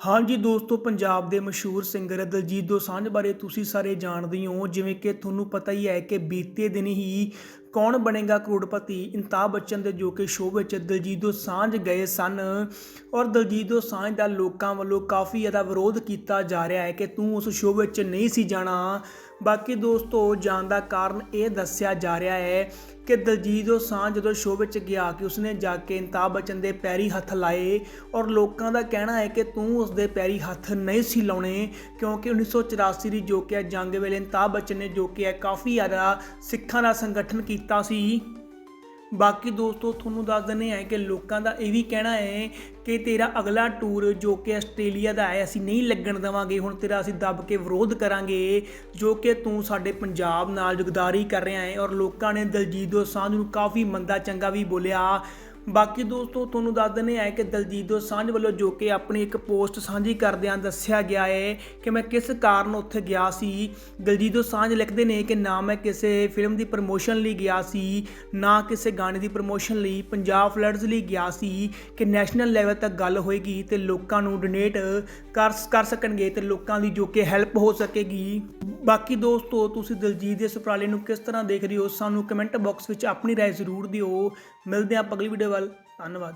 ਹਾਂਜੀ ਦੋਸਤੋ, ਪੰਜਾਬ ਦੇ ਮਸ਼ਹੂਰ ਸਿੰਗਰ ਦਲਜੀਤ ਦੋਸਾਂਝ ਬਾਰੇ ਤੁਸੀਂ ਸਾਰੇ ਜਾਣਦੇ ਹੋ। ਜਿਵੇਂ ਕਿ ਤੁਹਾਨੂੰ ਪਤਾ ਹੀ ਹੈ ਕਿ ਬੀਤੇ ਦਿਨ ਹੀ ਕੌਣ ਬਣੇਗਾ ਕਰੋੜਪਤੀ ਅਮਿਤਾਭ ਬੱਚਨ ਦੇ ਜੋ ਕਿ ਸ਼ੋਅ ਵਿੱਚ ਦਲਜੀਤ ਦੋਸਾਂਝ ਗਏ ਸਨ। ਔਰ ਦਲਜੀਤ ਦੋਸਾਂਝ ਦਾ ਲੋਕਾਂ ਵੱਲੋਂ ਕਾਫੀ ਜ਼ਿਆਦਾ ਵਿਰੋਧ ਕੀਤਾ ਜਾ ਰਿਹਾ ਹੈ ਕਿ ਤੂੰ ਉਸ ਸ਼ੋਅ ਵਿੱਚ ਨਹੀਂ ਸੀ ਜਾਣਾ। ਬਾਕੀ ਦੋਸਤੋ, ਜਾਣ ਦਾ ਕਾਰਨ ਇਹ ਦੱਸਿਆ ਜਾ ਰਿਹਾ ਹੈ ਕਿ ਦਲਜੀਤ ਦੋਸਾਂਝ ਜਦੋਂ ਸ਼ੋਅ ਵਿੱਚ ਗਿਆ ਕਿ ਉਸਨੇ ਜਾ ਕੇ ਅਮਿਤਾਭ ਬੱਚਨ ਦੇ ਪੈਰੀ ਹੱਥ ਲਾਏ ਔਰ ਲੋਕਾਂ ਦਾ ਕਹਿਣਾ ਹੈ ਕਿ ਤੂੰ ਉਸ ਦੇ ਪੈਰੀ ਹੱਥ ਨਹੀਂ ਸੀ ਲਾਉਣੇ ਕਿਉਂਕਿ 1984 ਦੀ ਜੋ ਕਿ ਜੰਗ ਵੇਲੇ ਅਮਿਤਾਭ ਬੱਚਨ ਨੇ ਜੋ ਕਿ ਕਾਫੀ ਜ਼ਿਆਦਾ ਸਿੱਖਾਂ ਦਾ ਸੰਗਠਨ ਕੀਤਾ ਸੀ। ਬਾਕੀ ਦੋਸਤੋ, ਤੁਹਾਨੂੰ ਦੱਸ ਦਿੰਦੇ ਹਾਂ ਕਿ ਲੋਕਾਂ ਦਾ ਇਹ ਵੀ ਕਹਿਣਾ ਹੈ ਕਿ ਤੇਰਾ ਅਗਲਾ ਟੂਰ ਜੋ ਕਿ ਆਸਟ੍ਰੇਲੀਆ ਦਾ ਹੈ, ਅਸੀਂ ਨਹੀਂ ਲੱਗਣ ਦੇਵਾਂਗੇ, ਹੁਣ ਤੇਰਾ ਅਸੀਂ ਦੱਬ ਕੇ ਵਿਰੋਧ ਕਰਾਂਗੇ, ਜੋ ਕਿ ਤੂੰ ਸਾਡੇ ਪੰਜਾਬ ਨਾਲ ਜਗਦਾਰੀ ਕਰ ਰਿਹਾ ਹੈ ਔਰ ਲੋਕਾਂ ਨੇ ਦਲਜੀਤ ਦੋਸਾਂਝ ਨੂੰ ਕਾਫੀ ਮੰਦਾ ਚੰਗਾ ਵੀ ਬੋਲਿਆ। ਬਾਕੀ ਦੋਸਤੋ, ਤੁਹਾਨੂੰ ਦੱਸ ਦਿੰਦੇ ਹਾਂ ਕਿ ਦਲਜੀਤ ਦੋਸਾਂਝ ਵੱਲੋਂ ਜੋ ਕਿ ਆਪਣੀ ਇੱਕ ਪੋਸਟ ਸਾਂਝੀ ਕਰਦਿਆਂ ਦੱਸਿਆ ਗਿਆ ਹੈ ਕਿ ਮੈਂ ਕਿਸ ਕਾਰਨ ਉੱਥੇ ਗਿਆ ਸੀ। ਦਲਜੀਤ ਦੋਸਾਂਝ ਲਿਖਦੇ ਨੇ ਕਿ ਨਾ ਮੈਂ ਕਿਸੇ ਫਿਲਮ ਦੀ ਪ੍ਰਮੋਸ਼ਨ ਲਈ ਗਿਆ ਸੀ, ਨਾ ਕਿਸੇ ਗਾਣੇ ਦੀ ਪ੍ਰਮੋਸ਼ਨ ਲਈ, ਪੰਜਾਬ ਫਲੱਡਸ ਲਈ ਗਿਆ ਸੀ ਕਿ ਨੈਸ਼ਨਲ ਲੈਵਲ ਤੱਕ ਗੱਲ ਹੋਏਗੀ ਤੇ ਲੋਕਾਂ ਨੂੰ ਡੋਨੇਟ ਕਰ ਕਰ ਸਕਣਗੇ ਤੇ ਲੋਕਾਂ ਦੀ ਜੋ ਕਿ ਹੈਲਪ ਹੋ ਸਕੇਗੀ। ਬਾਕੀ ਦੋਸਤੋ, ਤੁਸੀਂ ਦਲਜੀਤ ਦੇ ਇਸ ਉਪਰਾਲੇ ਨੂੰ ਕਿਸ ਤਰ੍ਹਾਂ ਦੇਖ ਰਹੇ ਹੋ? ਸਾਨੂੰ ਕਮੈਂਟ ਬਾਕਸ ਵਿੱਚ ਆਪਣੀ ਰਾਏ ਜ਼ਰੂਰ ਦਿਓ। ਮਿਲਦੇ ਹਾਂ ਅਗਲੀ ਵੀਡੀਓ ਵੱਲ ਧੰਨਵਾਦ